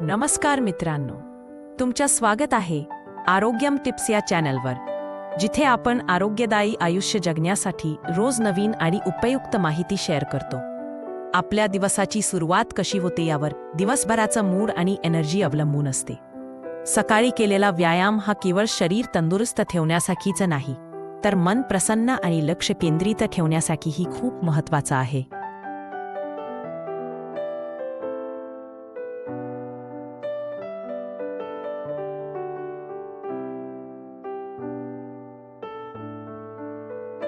नमस्कार मित्रांनो. तुमच्या स्वागत आहे आरोग्यम टिप्स या चॅनलवर जिथे आपण आरोग्यदायी आयुष्य जगण्यासाठी रोज नवीन आणि उपयुक्त माहिती शेअर करतो. आपल्या दिवसाची सुरुवात कशी होते यावर दिवसभराचा मूड आणि एनर्जी अवलंबून असते. सकाळी केलेला व्यायाम हा केवळ शरीर तंदुरुस्त ठेवण्यासाठीच नाही तर मन प्रसन्न आणि लक्ष केंद्रित ठेवण्यासाठीही खूप महत्त्वाचा आहे.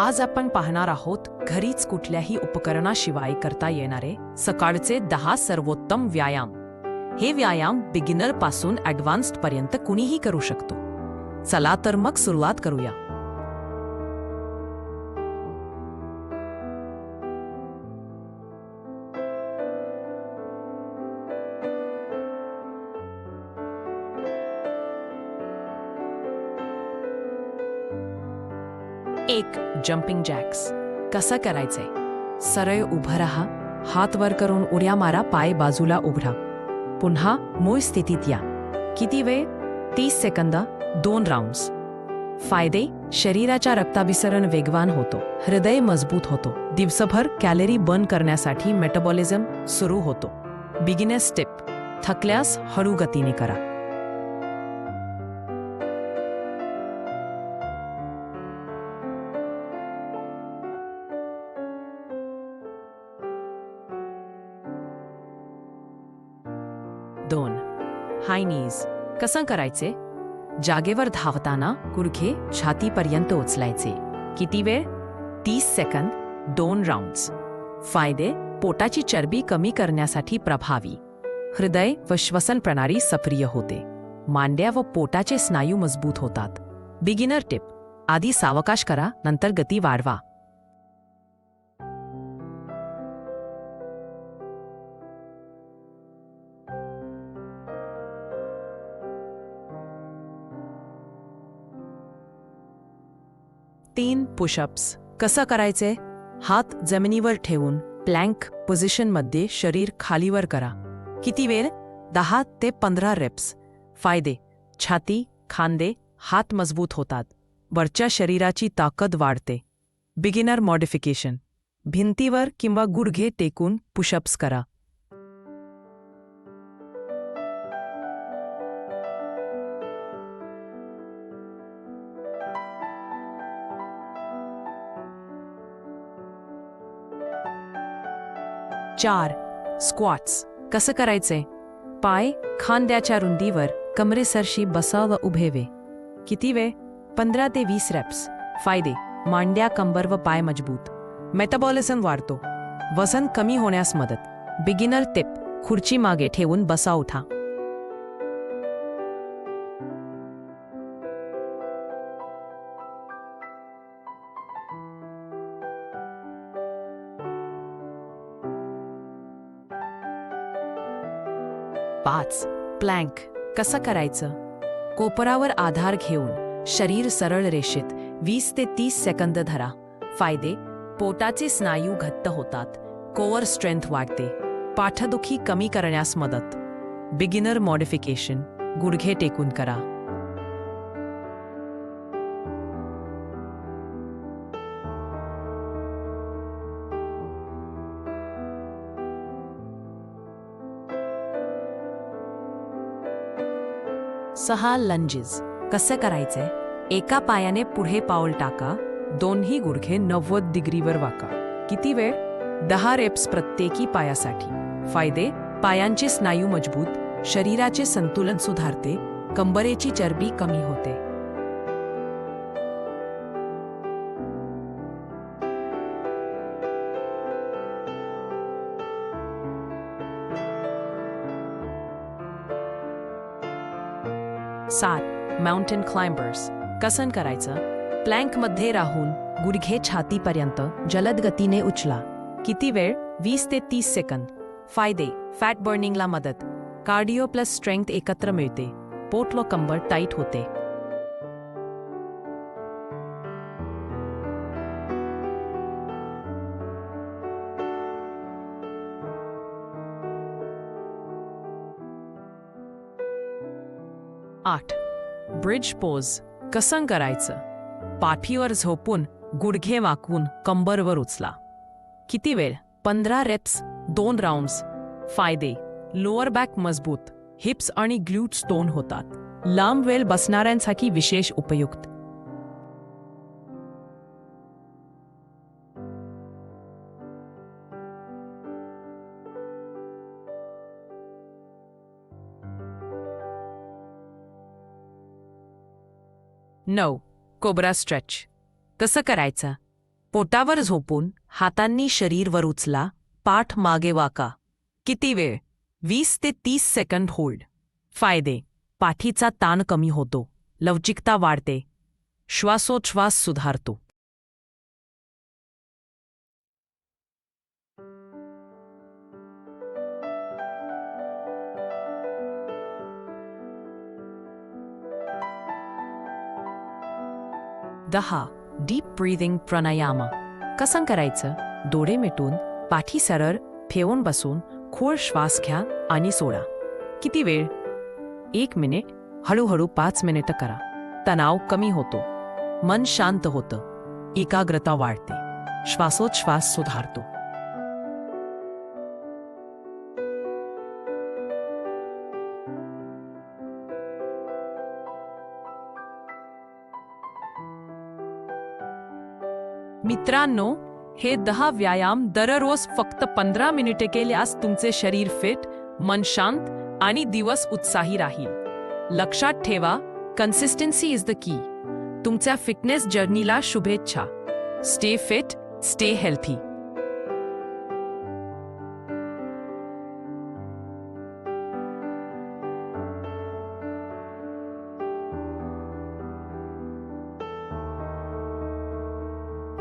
आज आपण पाहणार आहोत घरीच कुठल्याही उपकरणाशिवाय करता येणारे सकाळचे दहा सर्वोत्तम व्यायाम. हे व्यायाम बिगिनरपासून ॲडव्हान्स्ड पर्यंत कुणीही करू शकतो. चला तर मग सुरुवात करूया. एक जम्पिंग जॅक्स कसं करायचंय? सरळ उभं राहा हात वर करून उड्या मारा पाय बाजूला उघडा. पुन्हा मूळ स्थितीत या. किती वेळ? तीस सेकंद दोन राऊंड्स फायदे? शरीराच्या रक्ताभिसरण वेगवान होतो. हृदय मजबूत होतो. दिवसभर कॅलरी बर्न करण्यासाठी मेटाबॉलिझम सुरू होतो. बिगिनर्स टिप थकल्यास हळू गतीने करा. दोन. High knees. कसं करायचे? जागेवर धावताना गुडघे छातीपर्यंत उचलायचे. किती वेळ? तीस सेकंद दोन राऊंड्स फायदे? पोटाची चरबी कमी करण्यासाठी प्रभावी. हृदय व श्वसन प्रणाली सक्रिय होते. मांड्या व पोटाचे स्नायू मजबूत होतात. बिगिनर टिप आधी सावकाश करा नंतर गती वाढवा. तीन पुशअप्स. कसं करायचे? हात जमिनीवर ठेवून प्लँक पोझिशनमध्ये शरीर खालीवर करा. किती वेळ? दहा ते पंधरा रेप्स फायदे. छाती खांदे हात मजबूत होतात. वरच्या शरीराची ताकद वाढते. Beginner modification. भिंतीवर किंवा गुडघे टेकून पुशअप्स करा. चार स्क्वॉट्स कसं करायचे पाय खांद्याच्या रुंदीवर कमरेसरशी बसा व. उभेवे किती वेळ पंधरा ते वीस रेप्स फायदे. मांड्या कंबर व पाय मजबूत. मेटाबॉलिझम वाढतो. वजन कमी होण्यास मदत. बिगिनर टिप खुर्ची मागे ठेवून बसा उठा. पाच. प्लँक कसं करायचं? कोपरावर आधार घेऊन. शरीर सरळ रेषेत. वीस ते तीस सेकंद धरा. फायदे. पोटाचे स्नायू घट्ट होतात. कोअर स्ट्रेंथ वाढते. पाठदुखी कमी करण्यास मदत. Beginner modification. गुडघे टेकून करा. सहा लंजेस कसं करायचंय? एका पायाने पुढे पाऊल टाका. दोन्ही गुडघे नव्वद डिग्रीवर वाका. किती वेळ? दहा रेप्स प्रत्येकी पायासाठी. फायदे? पायांचे स्नायू मजबूत शरीराचे संतुलन सुधारते कंबरेची चरबी कमी होते. सात माउंटेन क्लाइंबर्स कसं करायचं? प्लँकमध्ये राहून गुडघे छातीपर्यंत जलद गतीने उचला. किती वेळ? वीस ते तीस सेकंद. फायदे फॅट बर्निंगला मदत. कार्डिओ प्लस स्ट्रेंथ एकत्र मिळते. पोट व कंबर टाईट होते. आठ. ब्रिज पोज कसं करायचं? पाठीवर झोपून गुडघे वाकवून कंबरवर उचला. किती वेळ? पंधरा रेप्स दोन राऊंड्स फायदे. लोअर बॅक मजबूत. हिप्स आणि ग्ल्यूट स्टोन होतात. लांब वेळ बसणाऱ्यांसाठी विशेष उपयुक्त. नऊ. Cobra stretch. कसं करायचं. पोटावर झोपून हातांनी शरीर वर उचला पाठ मागे वाका. किती वेळ? वीस ते तीस सेकंद होल्ड. फायदे. पाठीचा ताण कमी होतो. लवचिकता वाढते. श्वासोच्छ्वास सुधारतो. दहा डीप ब्रीदिंग प्राणायाम कसं करायचं? डोळे मिटून पाठी सरळ ठेवून बसून खोल श्वास घ्या आणि सोडा. किती वेळ? एक मिनिट हळूहळू पाच मिनिटं करा. तणाव कमी होतो. मन शांत होतं. एकाग्रता वाढते. श्वासोच्छ्वास सुधारतो. मित्रांनो हे दहा व्यायाम दररोज फक्त पंधरा मिनिटे केल्यास तुमचे शरीर फिट मन शांत आणि दिवस उत्साही राहील. लक्षात ठेवा कन्सिस्टन्सी इज द की तुमच्या फिटनेस जर्नीला शुभेच्छा. Stay fit stay healthy